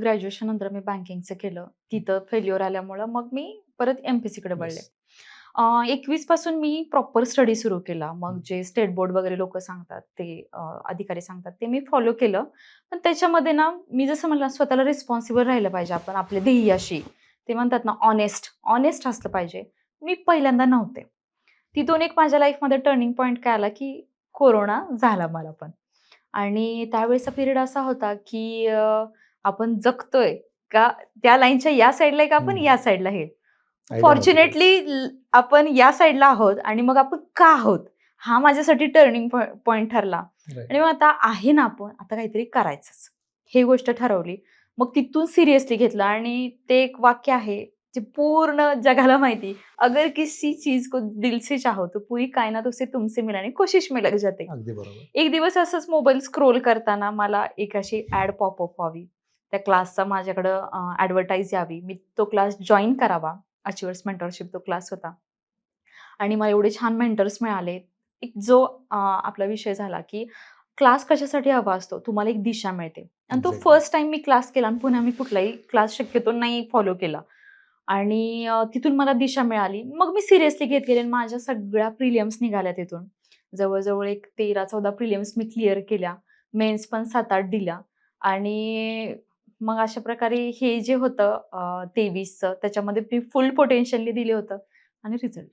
Graduation नंतर मी बँकिंगचं केलं. तिथं फेल्युअर आल्यामुळं मग मी परत एम पी सीकडे वळले. एकवीसपासून मी प्रॉपर स्टडी सुरू केला. मग जे स्टेट बोर्ड वगैरे लोक सांगतात ते अधिकारी सांगतात ते मी फॉलो केलं. पण त्याच्यामध्ये ना मी जसं म्हणलं स्वतःला रिस्पॉन्सिबल राहिलं पाहिजे आपण आपल्या ध्येयाशी. ते म्हणतात ना ऑनेस्ट ऑनेस्ट असलं पाहिजे. मी पहिल्यांदा नव्हते. तिथून एक माझ्या लाईफमध्ये टर्निंग पॉईंट काय आला की कोरोना झाला मला पण. आणि त्यावेळेचा पिरियड असा होता की आपण जगतोय का त्या लाईनच्या या साईडला आहे का आपण. या साईडला आहे? Idea फॉर्च्युनेटली आपण या साईडला आहोत आणि मग आपण का आहोत? हा माझ्यासाठी टर्निंग पॉइंट ठरला. आणि मग आता आहे ना आपण आता काहीतरी करायचंच. हे गोष्ट ठरवली. मग तिथून सिरियसली घेतलं आणि ते एक वाक्य आहे जे पूर्ण जगाला माहिती. अगर किसी चीज को दिल से चाहो तो पूरी कायनात उसे तुमसे मिलाने कोशिश में लग जाते. एक दिवस असंच मोबाईल स्क्रोल करताना मला एक अशी ऍड पॉपअप व्हावी. त्या क्लासचा माझ्याकडं ऍडव्हर्टाईज यावी. मी तो क्लास जॉईन करावा अचिवर्स मेंटरशिप तो क्लास होता. आणि मला एवढे छान मेंटर्स मिळाले. एक जो आपला विषय झाला की क्लास कशासाठी हवा असतो? तुम्हाला एक दिशा मिळते. आणि तो. फर्स्ट टाइम मी क्लास केला आणि पुन्हा मी कुठलाही क्लास शक्यतो नाही फॉलो केला. आणि तिथून मला दिशा मिळाली. मग मी सिरियसली घेत गेले आणि माझ्या सगळ्या प्रिलियम्स निघाल्या तिथून. जवळजवळ एक तेरा चौदा प्रिलियम्स मी क्लिअर केल्या. मेन्स पण सात आठ दिल्या. आणि मग अशा प्रकारे हे जे होतं तेवीसचं त्याच्यामध्ये मी फुल पोटेन्शियली दिले होतं आणि रिझल्ट